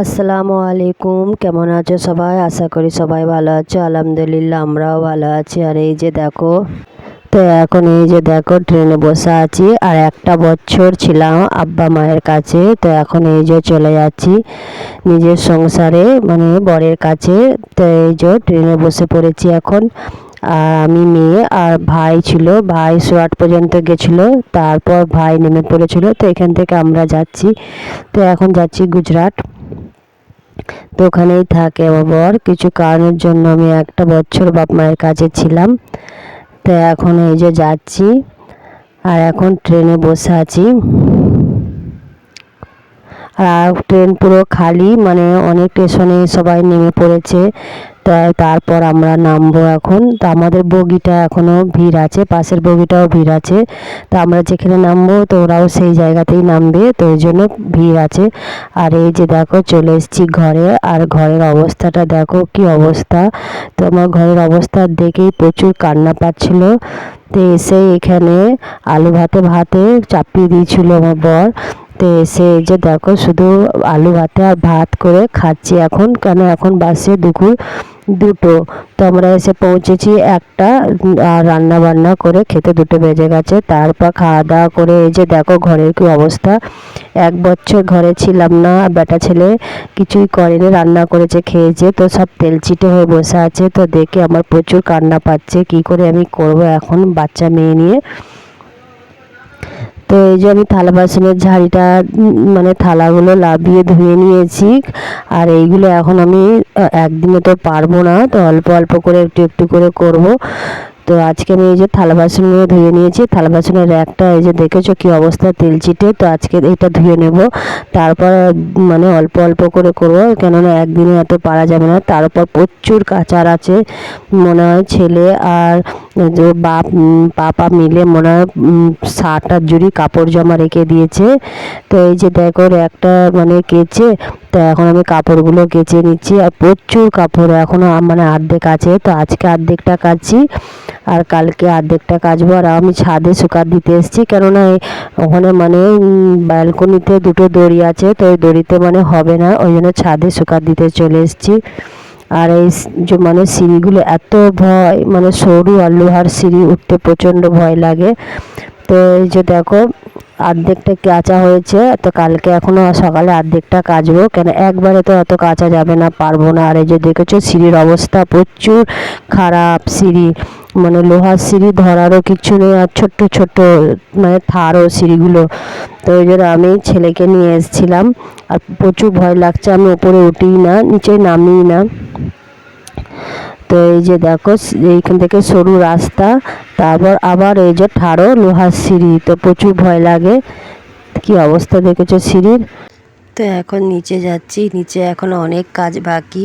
আসসালামু আলাইকুম। কেমন আছো সবাই? আশা করি সবাই ভালো আছো। আলহামদুলিল্লাহ, আমরাও ভালো আছি। আর এই যে দেখো, তো এখন এই যে দেখো ট্রেনে বসে আছি। আর একটা বছর ছিলাম আব্বা মায়ের কাছে। তো এখন এই যে চলে যাচ্ছি নিজের সংসারে মানে বরের কাছে। তো এই যে ট্রেনে বসে পড়েছি এখন। আর আমি মেয়ে, আর ভাই ছিল। ভাই সোয়াট পর্যন্ত গেছিল। তারপর ভাই নেমে পড়েছিল। তো এখান থেকে আমরা যাচ্ছি। তো এখন যাচ্ছি গুজরাট। তো ওখানেই থাকে বর। কিছু কারণের জন্য আমি একটা বছর বাপ মায়ের কাছে ছিলাম। তো এখন এই যে যাচ্ছি আর এখন ট্রেনে বসে আছি। আর ট্রেন পুরো খালি মানে অনেক স্টেশনে সবাই নেমে পড়েছে। তাই তারপর আমরা নামবো এখন। তো আমাদের বগিটা এখনও ভিড় আছে, পাশের বগিটাও ভিড় আছে। তো আমরা যেখানে নামবো তো ওরাও সেই জায়গাতেই নামবে, তো ওই জন্য ভিড় আছে। আর এই যে দেখো চলে এসেছি ঘরে, আর ঘরের অবস্থাটা দেখো কি অবস্থা। তো আমার ঘরের অবস্থা দেখেই প্রচুর কান্না পাচ্ছিল। তো এসে এখানে আলু ভাতে ভাতে চাপিয়ে দিয়েছিল আমার বর। তো এসে যে দেখো শুধু আলু ভাতে আর ভাত করে খাচ্ছি এখন, কেন এখন বাসে দুপুর দুটো। তো আমরা এসে পৌঁছেছি একটা আর রান্না বান্না করে খেতে দুটো বেজে গেছে। তারপর খাওয়া দাওয়া করে এই যে দেখো ঘরের কি অবস্থা। এক বছর ঘরে ছিলাম না, বেটা ছেলে কিছুই করেনি, রান্না করেছে, খেয়েছে, তো সব তেল চিটে হয়ে বসে আছে। তো দেখে আমার প্রচুর কান্না পাচ্ছে, কি করে আমি করব এখন বাচ্চা মেয়ে নিয়ে। তো এই যে আমি থালা বাসনের ঝাড়িটা মানে থালাগুলো লাভিয়ে ধুয়ে নিয়েছি। আর এইগুলো এখন আমি একদিনে তো পারব না, তো অল্প অল্প করে একটু একটু করে করব। তো আজকে আমি এই যে থালা বাসনগুলো ধুয়ে নিয়েছি। থালা বাসনের র্যাকটা এই যে দেখেছ কি অবস্থা, তেল চিটে। তো আজকে এটা ধুয়ে নেব। তারপর মানে অল্প অল্প করে করব, কেননা একদিনে এত পারা যাবে না। তারপর প্রচুর কাচার আছে, মনে হয় ছেলে আর যে বাপ পাপা মিলে মনে হয় ষাট জুড়ি কাপড় জমা রেখে দিয়েছে। তো এই যে দেখো একটা মানে কেচে তো এখন আমি কাপড়গুলো কেচে নিচ্ছি আর প্রচুর কাপড় এখনও মানে অর্ধেক আছে। তো আজকে আর্ধেকটা কাচছি আর কালকে আর্ধেকটা কাচবো আর আমি ছাদে শুকাত দিতে এসেছি। কেননা ওখানে মানে ব্যালকনিতে দুটো দড়ি আছে, তো ওই দড়িতে মানে হবে না, ওই জন্য ছাদে শুকাত দিতে চলে এসেছি। আর এই যে মানে সিঁড়িগুলো এত ভয় মানে সরু আর লোহার সিঁড়ি উঠতে প্রচণ্ড ভয় লাগে। তো এই যে দেখো অর্ধেকটা কাঁচা হয়েছে? তো কালকে এখনও সকালে অর্ধেকটা কাচবো। কেন একবারে তো অত কাঁচা যাবে না, পারব না। আর এই যে দেখেছ, সিঁড়ির অবস্থা প্রচুর খারাপ। সিঁড়ি মানে লোহার সিঁড়ি ধরারও কিছু নেই আর ছোট্ট ছোট্ট মানে থারও সিঁড়িগুলো। তো ওই জন্য আমি ছেলেকে নিয়ে এসেছিলাম। আর প্রচুর ভয় লাগছে, আমি ওপরে উঠিই না, নিচে নামিই না। তো এই যে দেখো, এইখান থেকে সরু রাস্তা। তারপর আবার এই যে ঠাড়ো, লোহার সিঁড়ি, তো প্রচুর ভয় লাগে। কি অবস্থা দেখেছ সিঁড়ির? তো এখন নিচে যাচ্ছি, নিচে এখন অনেক কাজ বাকি।